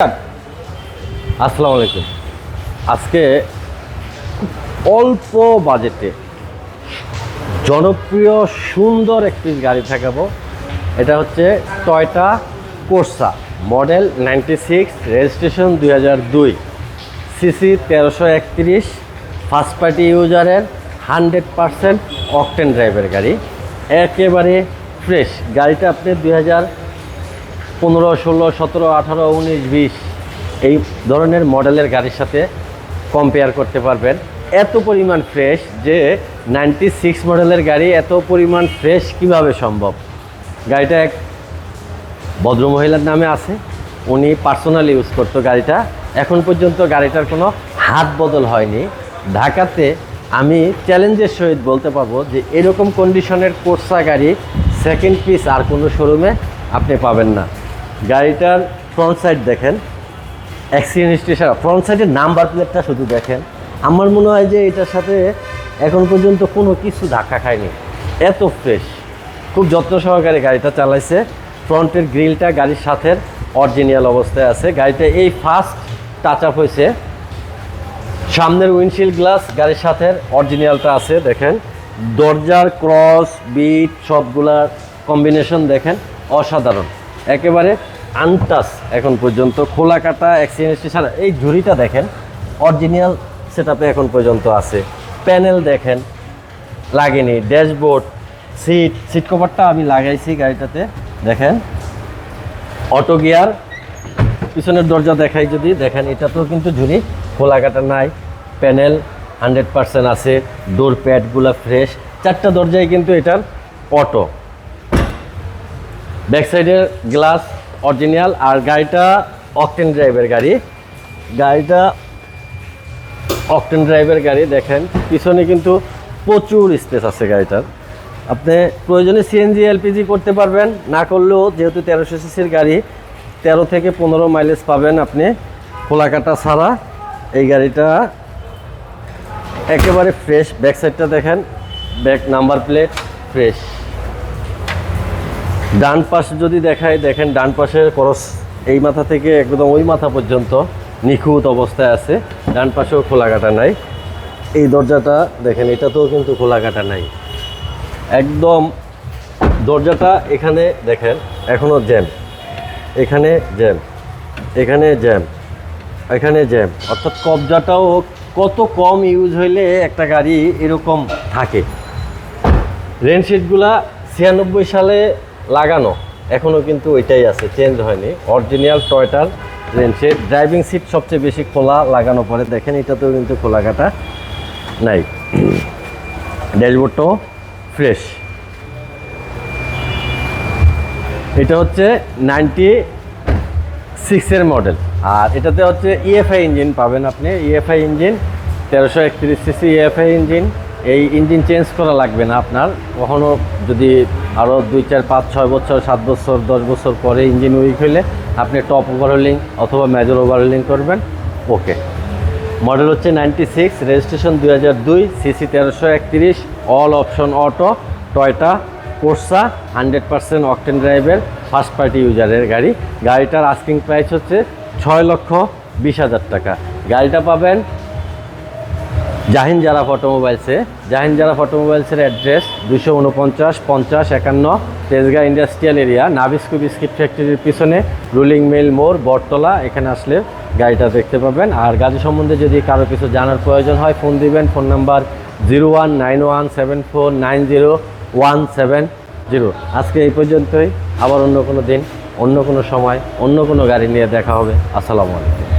আসসালামু আলাইকুম। আজকে অল্প বাজেটে জনপ্রিয় সুন্দর একটি গাড়ি দেখাবো। এটা হচ্ছে Toyota Corsa model ninety six, registration দুই হাজার দুই। সিসি তেরোশো একত্রিশ ফার্স্ট পার্টি ইউজারের হান্ড্রেড পারসেন্ট অকটেন ড্রাইভের গাড়ি। একেবারে ফ্রেশ গাড়িটা আপনি দুই হাজার পনেরো, ষোলো, সতেরো, আঠারো, উনিশ, বিশ এই ধরনের মডেলের গাড়ির সাথে কম্পেয়ার করতে পারবেন। এত পরিমাণ ফ্রেশ যে নাইনটি সিক্স মডেলের গাড়ি এত পরিমাণ ফ্রেশ কীভাবে সম্ভব? গাড়িটা এক ভদ্রমহিলার নামে আছে, উনি পার্সোনালি ইউজ করতো গাড়িটা। এখন পর্যন্ত গাড়িটার কোনো হাত বদল হয়নি। ঢাকাতে আমি চ্যালেঞ্জের সহিত বলতে পারব যে এরকম কন্ডিশনের কোর্সা গাড়ি সেকেন্ড পিস আর কোনো শোরুমে আপনি পাবেন না। গাড়িটার ফ্রন্ট সাইড দেখেন। অ্যাক্সিডেন্ট স্টেশন ফ্রন্ট সাইডের নাম্বার প্লেটটা শুধু দেখেন। আমার মনে হয় যে এটার সাথে এখন পর্যন্ত কোনো কিছু ধাক্কা খায়নি। এত ফ্রেশ খুব যত্ন সহকারে গাড়িটা চালাইছে। ফ্রন্টের গ্রিলটা গাড়ির সাথে অরিজিনাল অবস্থায় আছে। গাড়িটা এই ফার্স্ট টাচ আপ হয়েছে। সামনের উইন্ডশিল্ড গ্লাস গাড়ির সাথে অরিজিনালটা আছে, দেখেন। দরজার ক্রস বিট সবগুলার কম্বিনেশন দেখেন। অসাধারণ। একেবারে আনটাস এখন পর্যন্ত খোলা কাটা অ্যাক্সিডেন্ট ছাড়া এই ঝুড়িটা দেখেন অরিজিনাল সেট এখন পর্যন্ত আছে। প্যানেল দেখেন, লাগেনি। ড্যাশবোর্ড সিট সিট কভারটা আমি লাগাইছি গাড়িটাতে। দেখেন অটো গিয়ার পিছনের দরজা দেখাই যদি। দেখেন, এটাতেও কিন্তু ঝুড়ি খোলা কাটা নাই। প্যানেল হান্ড্রেড পার্সেন্ট আছে। ডোর প্যাডগুলো ফ্রেশ চারটা দরজায় কিন্তু এটার অটো ব্যাক সাইডের গ্লাস, অরিজিনাল, আর গাড়িটা অকটেন ড্রাইভের গাড়ি। গাড়িটা অকটেন ড্রাইভের গাড়ি, দেখেন। পিছনে কিন্তু প্রচুর স্পেস আছে গাড়িটার। আপনি প্রয়োজনে সিএনজি এলপিজি করতে পারবেন। না করলেও যেহেতু তেরোশো সিসির গাড়ি, তেরো থেকে পনেরো মাইলেজ পাবেন আপনি খোলাকাটা ছাড়া। এই গাড়িটা একেবারে ফ্রেশ ব্যাক সাইডটা দেখেন, ব্যাক নাম্বার প্লেট ফ্রেশ ডান পাশ যদি দেখায়, দেখেন ডান পাশের খরচ এই মাথা থেকে একদম ওই মাথা পর্যন্ত নিখুঁত অবস্থায় আছে। ডান পাশেও খোলাকাটা নাই। এই দরজাটা দেখেন, এটাতেও কিন্তু খোলাকাটা নাই। একদম দরজাটা এখানে দেখেন এখনও জ্যাম। এখানে জ্যাম এখানে জ্যাম এখানে জ্যাম। অর্থাৎ কবজাটাও কত কম ইউজ হইলে একটা গাড়ি এরকম থাকে। রেনশিটগুলা ছিয়ানব্বই সালে লাগানো। এখনও কিন্তু ওইটাই আছে চেঞ্জ হয়নি। অরিজিনাল টয়টার রেনশিট ড্রাইভিং সিট সবচেয়ে বেশি খোলা লাগানো পরে। দেখেন, এটাতেও কিন্তু খোলা কাটা নাই। ড্যাশবোর্ডটাও ফ্রেশ এটা হচ্ছে নাইনটি সিক্সের মডেল আর এটাতে হচ্ছে ইএফআই ইঞ্জিন পাবেন আপনি। ইএফআই ইঞ্জিন তেরোশো একত্রিশ সিসি ইএফআই ইঞ্জিন এই ইঞ্জিন চেঞ্জ করা লাগবে না আপনার। কখনও যদি আরও দুই, চার, পাঁচ, ছয় বছর, সাত বছর, দশ বছর পরে ইঞ্জিন উইক হইলে আপনি টপ ওভারহোলিং অথবা মেজর ওভারহোলিং করবেন। ওকে মডেল হচ্ছে নাইনটি সিক্স রেজিস্ট্রেশন দুই হাজার দুই সিসি তেরোশো একত্রিশ all option auto Toyota Corsa hundred percent octane ড্রাইভের ফার্স্ট পার্টি ইউজারের গাড়ি। গাড়িটার আস্কিং প্রাইস হচ্ছে ছয় লক্ষ বিশ হাজার টাকা। গাড়িটা পাবেন জাহিন জারা অটোমোবাইলসে জাহিন জারা অটোমোবাইলসের অ্যাড্রেস দুশো উনপঞ্চাশ, পঞ্চাশ, একান্ন Tejgaon industrial area Nabisco biscuit ফ্যাক্টরির পিছনে রুলিং মিল মোড়, বটতলা, এখানে আসলে গাড়িটা দেখতে পাবেন। আর গাড়ি সম্বন্ধে যদি কারও কিছু জানার প্রয়োজন হয়, ফোন দিবেন, phone number zero one nine one seven four nine zero one seven zero. আজকে এই পর্যন্তই। আবার অন্য কোনো দিন, অন্য কোনো সময়, অন্য কোনো গাড়ি নিয়ে দেখা হবে। আসসালামু আলাইকুম।